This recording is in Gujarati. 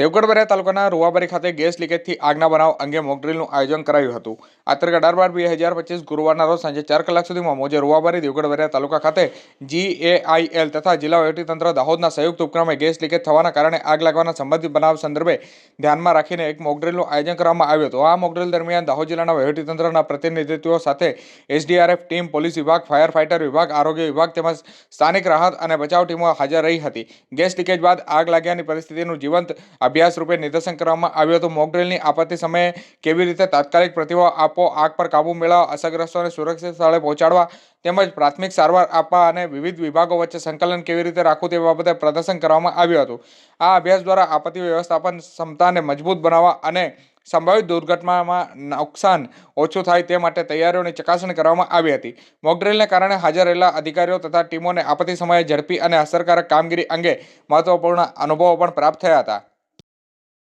દેવગઢ બરિયા તાલુકાના રૂવાબારી ખાતે ગેસ લીકેજથી આગના બનાવ અંગે મોકડ્રીલનું આયોજન કરાયું હતું. આ તારીખ અઢાર બાર બે હજાર પચીસ ગુરુવારના રોજ સાંજે ચાર કલાક સુધીમાં મોજે રૂવાબારી દેવગઢ બરિયા તાલુકા ખાતે જીએઆઈએલ તથા જિલ્લા વહીવટીતંત્ર દાહોદના સંયુક્ત ઉપક્રમે ગેસ લીકેજ થવાના કારણે આગ લાગવાના સંબંધિત બનાવ સંદર્ભે ધ્યાનમાં રાખીને એક મોકડ્રીલનું આયોજન કરવામાં આવ્યું હતું. આ મોકડ્રીલ દરમિયાન દાહોદ જિલ્લાના વહીવટીતંત્રના પ્રતિનિધિત્વ સાથે એસડીઆરએફ ટીમ, પોલીસ વિભાગ, ફાયર ફાઇટર વિભાગ, આરોગ્ય વિભાગ તેમજ સ્થાનિક રાહત અને બચાવ ટીમો હાજર રહી હતી. ગેસ લીકેજ બાદ આગ લાગ્યાની પરિસ્થિતિનું જીવંત અભ્યાસ રૂપે નિદર્શન કરવામાં આવ્યું હતું. મોકડ્રીલની આપત્તિ સમયે કેવી રીતે તાત્કાલિક પ્રતિભાવ આપો આગ પર કાબૂ મેળવવા, અસરગ્રસ્તોને સુરક્ષિત સ્થળે પહોંચાડવા તેમજ પ્રાથમિક સારવાર આપવા અને વિવિધ વિભાગો વચ્ચે સંકલન કેવી રીતે રાખવું તે બાબતે પ્રદર્શન કરવામાં આવ્યું હતું. આ અભ્યાસ દ્વારા આપત્તિ વ્યવસ્થાપન ક્ષમતાને મજબૂત બનાવવા અને સંભવિત દુર્ઘટનામાં નુકસાન ઓછું થાય તે માટે તૈયારીઓની ચકાસણી કરવામાં આવી હતી. મોકડ્રીલને કારણે હાજર રહેલા અધિકારીઓ તથા ટીમોને આપત્તિ સમયે ઝડપી અને અસરકારક કામગીરી અંગે મહત્વપૂર્ણ અનુભવો પણ પ્રાપ્ત થયા હતા.